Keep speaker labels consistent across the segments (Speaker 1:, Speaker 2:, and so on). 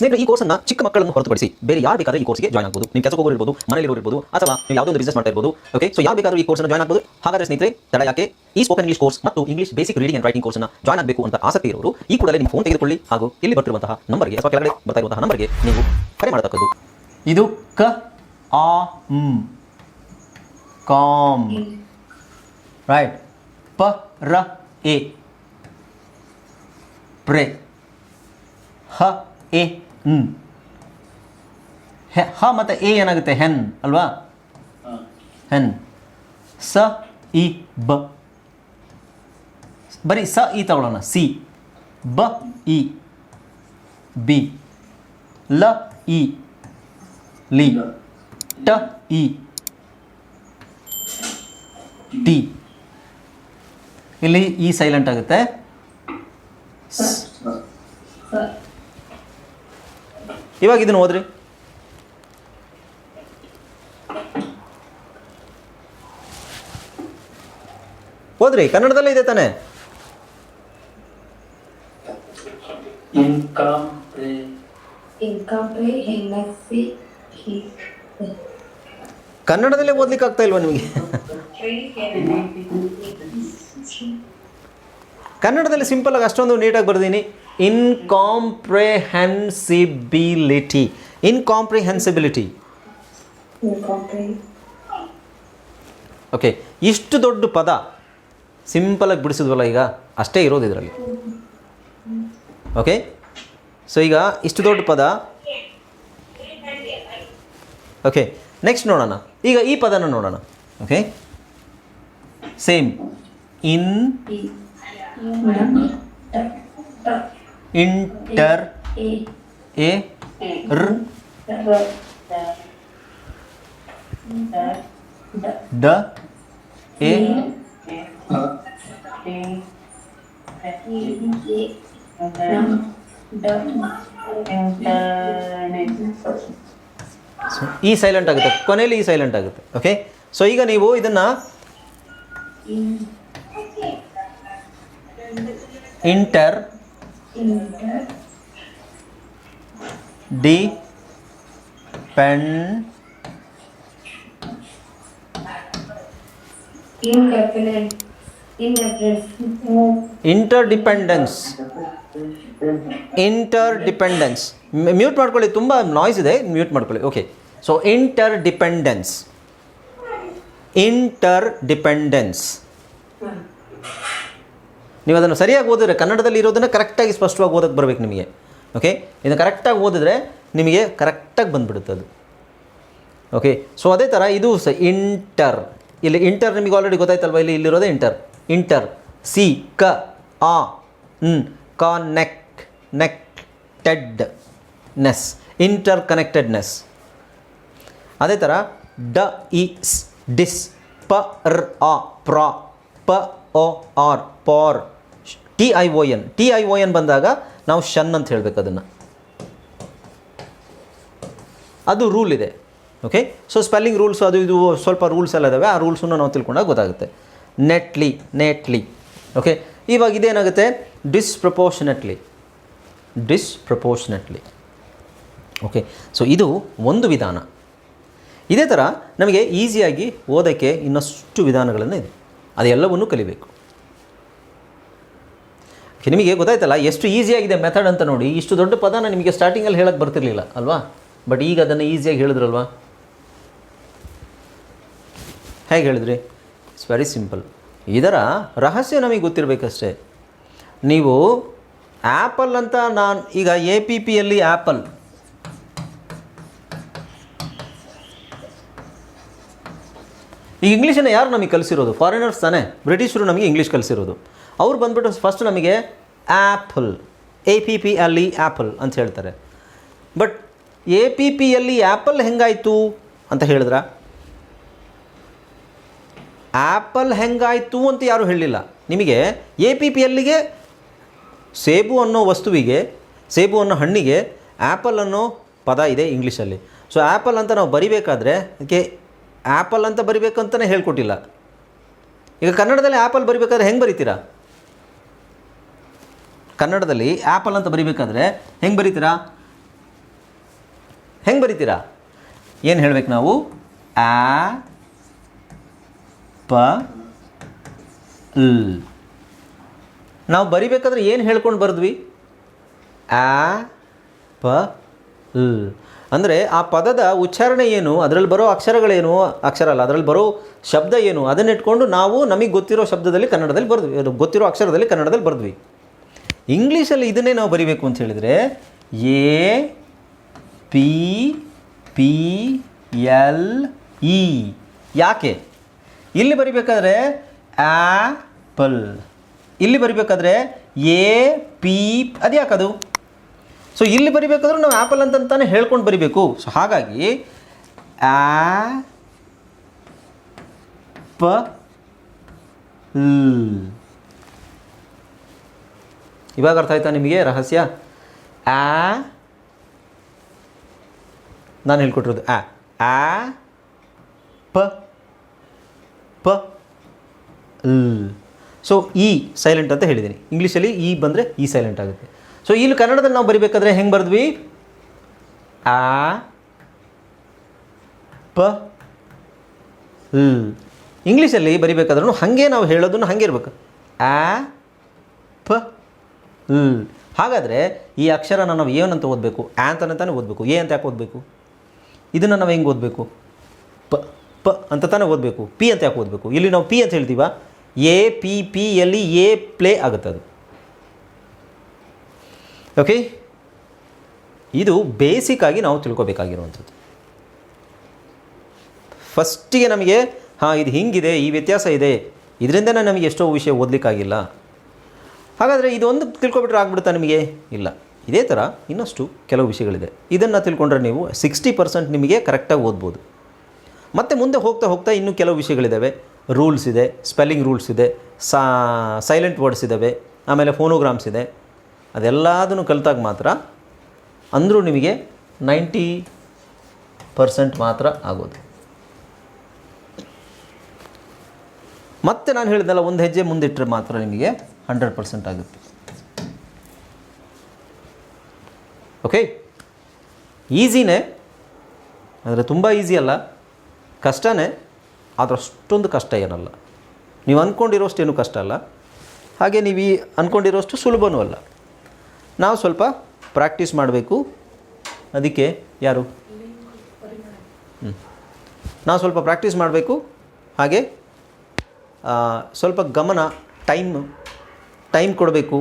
Speaker 1: ಸ್ನೇಹಿತರೆ ಈ ಕೋರ್ಸನ್ನ ಚಿಕ್ಕ ಮಕ್ಕಳನ್ನು ಹೊರತುಪಡಿಸಿ ಬೇರೆ ಯಾರು ಬೇಕಾದ್ರೆ ಈ ಕೋರ್ಸ್ಗೆ ಜಾಯ್ನ್ ಆಗಬಹುದು ನಿಮ್ಮ ಕೆಲಸ ಹೋಗೋರು ಇರ್ಬೋದು ಮನೇಲಿ ಇರ್ಬೋದು ಅಥವಾ ನೀವು ಯಾವುದೋ ಒಂದು ಬಿಸ್ನೆಸ್ ಮಾಡ್ತಾ ಇರ್ಬೋದು ಓಕೆ ಸೊ ಯಾವ ಬೇಕಾದ್ರೂ ಈ ಕೋರ್ಸ್ ಜಾಯ್ನ್ ಆಗಬಹುದು ಹಾಗಾದ್ರೆ ಸ್ನೇಹಿತರೆ ತಡ ಯಾಕೆ? ಈ ಸ್ಪೋಕನ್ ಇಂಗ್ಲಿಷ್ ಕೋರ್ಸ್ ಮತ್ತು English basic reading and writing ಕೋರ್ಸ್ನ ಜಾಯ್ನ್ ಆಗಬೇಕು ಅಂತ ಆಸಕ್ತಿ ಇರೋರು ಈ ಕೂಡಲೇ ನಿಮ್ಮ ಫೋನ್ ತೆಗೆದುಕೊಳ್ಳಿ ಹಾಗೂ ಇಲ್ಲಿ ಬರ್ತಿರುವಂತಹ ನಂಬರ್ಗೆ ಅಥವಾ ಕೆಳಗಡೆ ಬರ್ತಾ ಇರುವಂತಹ ನಂಬರ್ಗೆ ನೀವು ಕರೆ ಮಾಡತಕ್ಕದ್ದು.
Speaker 2: ಇದು ಕ ಆ ಮ್ ಕಾಮ್. ರೈಟ್ ಪ ರ ಎ. ಪ್ರೆ. ಹ ಎ. ನ್ ಹೆ ಹ ಮತ್ತು ಎ ಏನಾಗುತ್ತೆ? ಹೆನ್ ಅಲ್ವಾ? ಹೆನ್. ಸ ಇ ಬ. ಬರೀ ಸ ಇ ತಗೊಳ್ಳೋಣ. ಸಿ. ಬ ಇ. ಬಿ. ಲ ಇ. ಲಿ. ಟ ಇ. ಟಿ. ಇಲ್ಲಿ ಇ ಸೈಲೆಂಟ್ ಆಗುತ್ತೆ. ಇವಾಗ ಇದನ್ನು ಓದ್ರಿ. ಓದ್ರಿ ಕನ್ನಡದಲ್ಲೇ ಇದೆ ತಾನೆ. ಕನ್ನಡದಲ್ಲೇ ಓದ್ಲಿಕ್ಕೆ ಆಗ್ತಾ ಇಲ್ವಾ ನಿಮಗೆ? ಕನ್ನಡದಲ್ಲಿ ಸಿಂಪಲ್ ಆಗಿ ಅಷ್ಟೊಂದು ನೀಟಾಗಿ ಬರ್ದೀನಿ. ಇನ್ಕಾಂಪ್ರೆಹೆನ್ಸಿಬಿಲಿಟಿ ಇನ್ಕಾಂಪ್ರಿಹೆನ್ಸಿಬಿಲಿಟಿ ಓಕೆ ಇಷ್ಟು ದೊಡ್ಡ ಪದ ಸಿಂಪಲಾಗಿ ಬಿಡಿಸಿದ್ವಲ್ಲ ಈಗ? ಅಷ್ಟೇ ಇರೋದು ಇದರಲ್ಲಿ. ಓಕೆ ಸೊ ಈಗ ಇಷ್ಟು ದೊಡ್ಡ ಪದ. ಓಕೆ ನೆಕ್ಸ್ಟ್ ನೋಡೋಣ. ಈಗ ಈ ಪದನ ನೋಡೋಣ. ಓಕೆ ಸೇಮ್ ಇನ್ ಇಂಟರ್ ಎ ರ್ ಡ ಎ ಸೊ ಈ ಸೈಲೆಂಟ್ ಆಗುತ್ತೆ. ಕೊನೆಯಲ್ಲಿ ಈ ಸೈಲೆಂಟ್ ಆಗುತ್ತೆ. ಓಕೆ ಸೊ ಈಗ ನೀವು ಇದನ್ನು inter de pen
Speaker 3: Indefinite. Indefinite.
Speaker 2: Interdependence interdependence mute ಮಾಡ್ಕೊಳ್ಳಿ ತುಂಬ ನಾಯ್ಸ್ ಇದೆ ಮ್ಯೂಟ್ ಮಾಡ್ಕೊಳ್ಳಿ. Okay so interdependence interdependence ನೀವು ಅದನ್ನು ಸರಿಯಾಗಿ ಓದಿದ್ರೆ ಕನ್ನಡದಲ್ಲಿ ಇರೋದನ್ನು ಕರೆಕ್ಟಾಗಿ ಸ್ಪಷ್ಟವಾಗಿ ಓದಕ್ಕೆ ಬರಬೇಕು ನಿಮಗೆ. ಓಕೆ ಇದನ್ನು ಕರೆಕ್ಟಾಗಿ ಓದಿದ್ರೆ ನಿಮಗೆ ಕರೆಕ್ಟಾಗಿ ಬಂದುಬಿಡುತ್ತೆ ಅದು. ಓಕೆ ಸೊ ಅದೇ ಥರ ಇದು ಸ ಇಂಟರ್ ಇಲ್ಲಿ ಇಂಟರ್ ನಿಮಗೆ ಆಲ್ರೆಡಿ ಗೊತ್ತಾಯ್ತಲ್ವ? ಇಲ್ಲಿ ಇಲ್ಲಿರೋದೇ ಇಂಟರ್ ಇಂಟರ್ ಸಿ ಕ ಆ ನ್ ಕಾನೆಕ್ ನೆಕ್ಟೆಡ್ ನೆಸ್ ಇಂಟರ್ ಕನೆಕ್ಟೆಡ್ನೆಸ್ ಅದೇ ಥರ ಡ, ಇ ಡಿಸ್, ಪ, ರ್, ಆ, ಪ್ರ, ಪ ಒ ಆರ್, ಪಾರ್. T I O N T I O N ಬಂದಾಗ ನಾವು ಶನ್ ಅಂತ ಹೇಳಬೇಕು ಅದನ್ನು. ಅದು ರೂಲ್ ಇದೆ. ಓಕೆ ಸೊ ಸ್ಪೆಲ್ಲಿಂಗ್ ರೂಲ್ಸ್ ಅದು ಇದು ಸ್ವಲ್ಪ ರೂಲ್ಸ್ ಎಲ್ಲ ಇದಾವೆ. ಆ ರೂಲ್ಸನ್ನು ನಾವು ತಿಳ್ಕೊಂಡಾಗ ಗೊತ್ತಾಗುತ್ತೆ. ನೆಟ್ಲಿ ನೆಟ್ಲಿ ಓಕೆ ಇವಾಗ ಇದೇನಾಗುತ್ತೆ? ಡಿಸ್ಪ್ರಪೋರ್ಷನೆಟ್ಲಿ ಡಿಸ್ಪ್ರಪೋರ್ಷನೆಟ್ಲಿ ಓಕೆ ಸೊ ಇದು ಒಂದು ವಿಧಾನ. ಇದೇ ಥರ ನಮಗೆ ಈಸಿಯಾಗಿ ಓದೋಕ್ಕೆ ಇನ್ನಷ್ಟು ವಿಧಾನಗಳನ್ನು ಇದೆ. ಅದೆಲ್ಲವನ್ನೂ ಕಲಿಬೇಕು. ನಿಮಗೆ ಗೊತ್ತಾಯ್ತಲ್ಲ, ಎಷ್ಟು ಈಸಿಯಾಗಿದೆ ಮೆಥಡ್ ಅಂತ ನೋಡಿ, ಇಷ್ಟು ದೊಡ್ಡ ಪದನ ನಿಮಗೆ ಸ್ಟಾರ್ಟಿಂಗಲ್ಲಿ ಹೇಳಕ್ಕೆ ಬರ್ತಿರ್ಲಿಲ್ಲ, ಅಲ್ವಾ? ಬಟ್ ಈಗ ಅದನ್ನು ಈಸಿಯಾಗಿ ಹೇಳಿದ್ರಲ್ವಾ? ಹೇಗೆ ಹೇಳಿದ್ರಿ? ಇಟ್ಸ್ ವೆರಿ ಸಿಂಪಲ್ ಇದರ ರಹಸ್ಯ ನಮಗೆ ಗೊತ್ತಿರಬೇಕಷ್ಟೇ. ನೀವು ಆ್ಯಪಲ್ ಅಂತ ನಾನು, ಈಗ ಎ ಪಿ ಪಿಯಲ್ಲಿ ಆ್ಯಪಲ್ ಈಗ ಇಂಗ್ಲೀಷನ್ನು ಯಾರು ನಮಗೆ ಕಲಿಸಿರೋದು? ಫಾರಿನರ್ಸ್ ತಾನೇ? ಬ್ರಿಟಿಷರು ನಮಗೆ ಇಂಗ್ಲೀಷ್ ಕಲಿಸಿರೋದು. ಅವ್ರು ಬಂದುಬಿಟ್ಟು ಫಸ್ಟ್ ನಮಗೆ ಆ್ಯಪಲ್ ಎ ಪಿ ಪಿ ಅಲ್ಲಿ ಆ್ಯಪಲ್ ಅಂತ ಹೇಳ್ತಾರೆ. ಬಟ್ ಎ ಪಿ ಪಿಯಲ್ಲಿ ಆ್ಯಪಲ್ ಹೆಂಗಾಯಿತು ಅಂತ ಹೇಳಿದ್ರ? ಆ್ಯಪಲ್ ಹೆಂಗಾಯಿತು ಅಂತ ಯಾರೂ ಹೇಳಲಿಲ್ಲ ನಿಮಗೆ ಎ ಪಿ ಪಿಯಲ್ಲಿಗೆ ಸೇಬು ಅನ್ನೋ ವಸ್ತುವಿಗೆ, ಸೇಬು ಅನ್ನೋ ಹಣ್ಣಿಗೆ ಆ್ಯಪಲ್ ಅನ್ನೋ ಪದ ಇದೆ ಇಂಗ್ಲೀಷಲ್ಲಿ ಸೊ ಆ್ಯಪಲ್ ಅಂತ ನಾವು ಬರಿಬೇಕಾದ್ರೆ ಅದಕ್ಕೆ ಆ್ಯಪಲ್ ಅಂತ ಬರಿಬೇಕಂತಲೇ ಹೇಳ್ಕೊಟ್ಟಿಲ್ಲ. ಈಗ ಕನ್ನಡದಲ್ಲಿ ಆ್ಯಪಲ್ ಬರಿಬೇಕಾದ್ರೆ ಹೆಂಗೆ ಬರಿತೀರಾ? ಕನ್ನಡದಲ್ಲಿ ಆ್ಯಪಲ್ ಅಂತ ಬರಿಬೇಕಾದ್ರೆ ಹೆಂಗೆ ಬರೀತೀರಾ? ಹೆಂಗೆ ಬರೀತೀರಾ? ಏನು ಹೇಳ್ಬೇಕು ನಾವು? ಆ ಪ ಲ್ ನಾವು ಬರಿಬೇಕಾದ್ರೆ ಏನು ಹೇಳ್ಕೊಂಡು ಬರೆದ್ವಿ? ಆ ಪ ಲ್ ಅಂದರೆ ಆ ಪದದ ಉಚ್ಚಾರಣೆ ಏನು? ಅದರಲ್ಲಿ ಬರೋ ಅಕ್ಷರಗಳೇನು? ಅಕ್ಷರ ಅಲ್ಲ, ಅದರಲ್ಲಿ ಬರೋ ಶಬ್ದ ಏನು? ಅದನ್ನಿಟ್ಕೊಂಡು ನಾವು ನಮಗೆ ಗೊತ್ತಿರೋ ಶಬ್ದದಲ್ಲಿ ಕನ್ನಡದಲ್ಲಿ ಬರೆದ್ವಿ. ಗೊತ್ತಿರೋ ಅಕ್ಷರದಲ್ಲಿ ಕನ್ನಡದಲ್ಲಿ ಬರೆದ್ವಿ. ಇಂಗ್ಲೀಷಲ್ಲಿ ಇದನ್ನೇ ನಾವು ಬರಿಬೇಕು ಅಂತ ಹೇಳಿದರೆ A, P P, L, E. ಯಾಕೆ? ಇಲ್ಲಿ ಬರಿಬೇಕಾದ್ರೆ ಆ್ಯಪಲ್ ಇಲ್ಲಿ ಬರಿಬೇಕಾದ್ರೆ ಎ, ಪಿ, ಅದು ಯಾಕದು? ಸೊ ಇಲ್ಲಿ ಬರಿಬೇಕಾದ್ರೂ ನಾವು ಆ್ಯಪಲ್ ಅಂತಂತಾನೆ ಹೇಳ್ಕೊಂಡು ಬರಿಬೇಕು. ಸೊ ಹಾಗಾಗಿ ಆ ಪ ಲ್ ಇವಾಗ ಅರ್ಥ ಆಯ್ತಾ ನಿಮಗೆ ರಹಸ್ಯ? ಆ, ನಾನು ಹೇಳ್ಕೊಟ್ಟಿರೋದು. ಆ ಆ, ಪ ಪ, ಲ್. ಸೊ ಈ ಸೈಲೆಂಟ್ ಅಂತ ಹೇಳಿದ್ದೀನಿ. ಇಂಗ್ಲೀಷಲ್ಲಿ ಈ ಬಂದರೆ ಈ ಸೈಲೆಂಟ್ ಆಗುತ್ತೆ. ಸೊ ಇಲ್ಲಿ ಕನ್ನಡದಲ್ಲಿ ನಾವು ಬರಿಬೇಕಾದ್ರೆ ಹೆಂಗೆ ಬರೆದ್ವಿ? ಆ, ಪ, ಲ್. ಇಂಗ್ಲೀಷಲ್ಲಿ ಬರಿಬೇಕಾದ್ರೂ ಹಾಗೆ ನಾವು ಹೇಳೋದನ್ನು ಹಾಗೆ ಇರ್ಬೇಕು. ಆ, ಪ ಲ್ ಹಾಗಾದರೆ ಈ ಅಕ್ಷರನ ನಾವು ಏನಂತ ಓದಬೇಕು ಆ ಅಂತಾನೆ ತಾನೇ ಓದಬೇಕು, ಎ ಅಂತ ಯಾಕೆ ಓದಬೇಕು? ಇದನ್ನು ನಾವು ಹೆಂಗೆ ಓದಬೇಕು? ಪ ಪ ಅಂತ ತಾನೇ ಓದಬೇಕು, ಪಿ ಅಂತ ಯಾಕೆ ಓದಬೇಕು? ಇಲ್ಲಿ ನಾವು ಪಿ ಅಂತ ಹೇಳ್ತೀವ, ಎ, ಪಿ ಪಿ ಎಲ್ಲಿ ಎ, ಪ್ಲೇ ಆಗುತ್ತೆ ಅದು. ಓಕೆ ಇದು ಬೇಸಿಕ್ಕಾಗಿ ನಾವು ತಿಳ್ಕೊಬೇಕಾಗಿರುವಂಥದ್ದು. ಫಸ್ಟಿಗೆ ನಮಗೆ, ಹಾಂ, ಇದು ಹಿಂಗಿದೆ, ಈ ವ್ಯತ್ಯಾಸ ಇದೆ. ಇದರಿಂದನೇ ನಮಗೆ ಎಷ್ಟೋ ವಿಷಯ ಓದಲಿಕ್ಕಾಗಿಲ್ಲ. ಹಾಗಾದರೆ ಇದೊಂದು ತಿಳ್ಕೊಬಿಟ್ರೆ ಆಗ್ಬಿಡುತ್ತಾ ನಿಮಗೆ? ಇಲ್ಲ. ಇದೇ ಥರ ಇನ್ನಷ್ಟು ಕೆಲವು ವಿಷಯಗಳಿದೆ. ಇದನ್ನು ತಿಳ್ಕೊಂಡ್ರೆ ನೀವು ಸಿಕ್ಸ್ಟಿ ಪರ್ಸೆಂಟ್ ನಿಮಗೆ ಕರೆಕ್ಟಾಗಿ ಓದ್ಬೋದು. ಮತ್ತು ಮುಂದೆ ಹೋಗ್ತಾ ಹೋಗ್ತಾ ಇನ್ನೂ ಕೆಲವು ವಿಷಯಗಳಿದ್ದಾವೆ ರೂಲ್ಸ್ ಇದೆ, ಸ್ಪೆಲ್ಲಿಂಗ್ ರೂಲ್ಸ್ ಇದೆ, ಸಾ, ಸೈಲೆಂಟ್ ವರ್ಡ್ಸ್ ಇದ್ದಾವೆ ಆಮೇಲೆ ಫೋನೋಗ್ರಾಮ್ಸ್ ಇದೆ. ಅದೆಲ್ಲದನ್ನು ಕಲಿತಾಗ ಮಾತ್ರ ಅಂದರೂ ನಿಮಗೆ ನೈಂಟಿ ಪರ್ಸೆಂಟ್ ಮಾತ್ರ ಆಗೋದು. ಮತ್ತೆ ನಾನು ಹೇಳಿದ್ನಲ್ಲ, ಒಂದು ಹೆಜ್ಜೆ ಮುಂದಿಟ್ಟರೆ ಮಾತ್ರ ನಿಮಗೆ ಹಂಡ್ರೆಡ್ ಪರ್ಸೆಂಟ್ ಆಗುತ್ತೆ. ಓಕೆ ಈಸಿನೇ, ಆದರೆ ತುಂಬ ಈಸಿ ಅಲ್ಲ. ಕಷ್ಟನೇ, ಆದರೆ ಅಷ್ಟೊಂದು ಕಷ್ಟ ಏನಲ್ಲ. ನೀವು ಅಂದ್ಕೊಂಡಿರೋಷ್ಟು ಏನು ಕಷ್ಟ ಅಲ್ಲ. ಹಾಗೆ ನೀವು ಈ ಅಂದ್ಕೊಂಡಿರೋಷ್ಟು ಸುಲಭನೂ ಅಲ್ಲ. ನಾವು ಸ್ವಲ್ಪ ಪ್ರಾಕ್ಟೀಸ್ ಮಾಡಬೇಕು. ಅದಕ್ಕೆ ಯಾರು? ಹ್ಞೂ ನಾವು ಸ್ವಲ್ಪ ಪ್ರಾಕ್ಟೀಸ್ ಮಾಡಬೇಕು. ಹಾಗೆ ಸ್ವಲ್ಪ ಗಮನ, ಟೈಮ್ ಟೈಮ್ ಕೊಡಬೇಕು,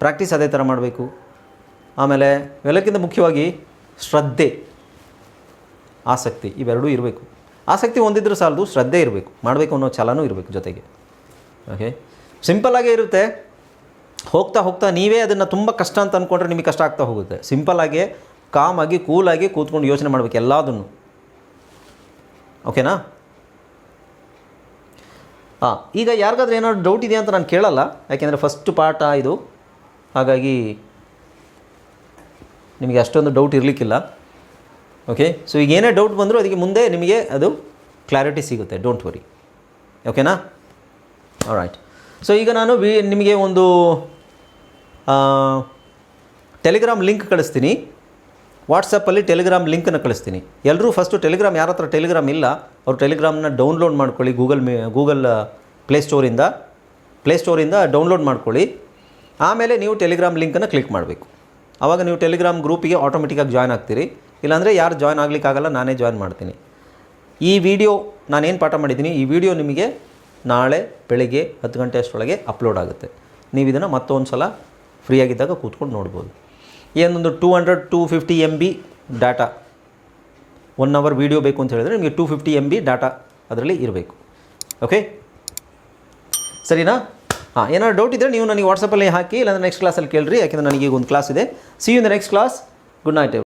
Speaker 2: ಪ್ರಾಕ್ಟೀಸ್ ಅದೇ ಥರ ಮಾಡಬೇಕು. ಆಮೇಲೆ ಎಲ್ಲಕ್ಕಿಂತ ಮುಖ್ಯವಾಗಿ ಶ್ರದ್ಧೆ, ಆಸಕ್ತಿ ಇವೆರಡೂ ಇರಬೇಕು. ಆಸಕ್ತಿ ಹೊಂದಿದ್ರೂ ಸಾಲದು, ಶ್ರದ್ಧೆ ಇರಬೇಕು. ಮಾಡಬೇಕು ಅನ್ನೋ ಛಲನೂ ಇರಬೇಕು ಜೊತೆಗೆ. ಓಕೆ ಸಿಂಪಲ್ಲಾಗೇ ಇರುತ್ತೆ. ಹೋಗ್ತಾ ಹೋಗ್ತಾ ನೀವೇ ಅದನ್ನು ತುಂಬ ಕಷ್ಟ ಅಂತ ಅಂದ್ಕೊಂಡ್ರೆ ನಿಮಗೆ ಕಷ್ಟ ಆಗ್ತಾ ಹೋಗುತ್ತೆ. ಸಿಂಪಲ್ಲಾಗಿ ಕಾಮಾಗಿ ಕೂಲಾಗಿ ಕೂತ್ಕೊಂಡು ಯೋಚನೆ ಮಾಡಬೇಕು ಎಲ್ಲದನ್ನು. ಓಕೆನಾ ಹಾಂ ಈಗ ಯಾರಿಗಾದ್ರೂ ಏನಾದ್ರು ಡೌಟ್ ಇದೆಯಾ ಅಂತ ನಾನು ಕೇಳಲ್ಲ. ಯಾಕೆಂದರೆ ಫಸ್ಟ್ ಪಾಠ ಇದು. ಹಾಗಾಗಿ ನಿಮಗೆ ಅಷ್ಟೊಂದು ಡೌಟ್ ಇರಲಿಕ್ಕಿಲ್ಲ. ಓಕೆ ಸೊ ಈಗ ಏನೇ ಡೌಟ್ ಬಂದರೂ ಅದಕ್ಕೆ ಮುಂದೆ ನಿಮಗೆ ಅದು ಕ್ಲಾರಿಟಿ ಸಿಗುತ್ತೆ. ಡೋಂಟ್ ವರಿ ಓಕೆನಾ ರೈಟ್ ಸೊ ಈಗ ನಾನು ವಿ, ನಿಮಗೆ ಒಂದು ಟೆಲಿಗ್ರಾಮ್ ಲಿಂಕ್ ಕಳಿಸ್ತೀನಿ. ವಾಟ್ಸಪ್ಪಲ್ಲಿ ಟೆಲಿಗ್ರಾಮ್ ಲಿಂಕನ್ನು ಕಳಿಸ್ತೀನಿ. ಎಲ್ಲರೂ ಫಸ್ಟು ಟೆಲಿಗ್ರಾಮ್ ಯಾರ ಹತ್ರ ಟೆಲಿಗ್ರಾಮ್ ಇಲ್ಲ ಅವ್ರು ಟೆಲಿಗ್ರಾಮ್ನ ಡೌನ್ಲೋಡ್ ಮಾಡ್ಕೊಳ್ಳಿ ಗೂಗಲ್ ಮೇ, ಗೂಗಲ್ ಪ್ಲೇಸ್ಟೋರಿಂದ ಪ್ಲೇಸ್ಟೋರಿಂದ ಡೌನ್ಲೋಡ್ ಮಾಡ್ಕೊಳ್ಳಿ. ಆಮೇಲೆ ನೀವು ಟೆಲಿಗ್ರಾಮ್ ಲಿಂಕನ್ನು ಕ್ಲಿಕ್ ಮಾಡಬೇಕು. ಆವಾಗ ನೀವು ಟೆಲಿಗ್ರಾಮ್ ಗ್ರೂಪಿಗೆ ಆಟೋಮೆಟಿಕಾಗಿ ಜಾಯ್ನ್ ಆಗ್ತೀರಿ. ಇಲ್ಲಾಂದರೆ ಯಾರು ಜಾಯ್ನ್ ಆಗಲಿಕ್ಕಾಗಲ್ಲ, ನಾನೇ ಜಾಯ್ನ್ ಮಾಡ್ತೀನಿ. ಈ ವಿಡಿಯೋ ನಾನೇನು ಪಾಠ ಮಾಡಿದ್ದೀನಿ, ಈ ವಿಡಿಯೋ ನಿಮಗೆ ನಾಳೆ ಬೆಳಗ್ಗೆ ಹತ್ತು ಗಂಟೆ ಅಷ್ಟರೊಳಗೆ ಅಪ್ಲೋಡ್ ಆಗುತ್ತೆ. ನೀವು ಇದನ್ನು ಮತ್ತೊಂದು ಸಲ ಫ್ರೀಯಾಗಿದ್ದಾಗ ಕೂತ್ಕೊಂಡು ನೋಡ್ಬೋದು. ಏನೊಂದು two hundred two fifty M B data one hour video ಬೇಕು ಅಂತ ಹೇಳಿದ್ರೆ ನಿಮಗೆ two fifty M B data ಅದರಲ್ಲಿ ಇರಬೇಕು. ಓಕೆ ಸರಿನಾ? ಹಾಂ, ಏನಾದ್ರು ಡೌಟ್ ಇದ್ದರೆ ನೀವು ನನಗೆ ವಾಟ್ಸಪ್ಪಲ್ಲಿ ಹಾಕಿ, ಇಲ್ಲಾಂದ್ರೆ ನೆಕ್ಸ್ಟ್ ಕ್ಲಾಸಲ್ಲಿ ಕೇಳಿರಿ, ಯಾಕೆಂದರೆ ನನಗೆ ಈಗ ಒಂದು ಕ್ಲಾಸ್ ಇದೆ. See you in the next class good night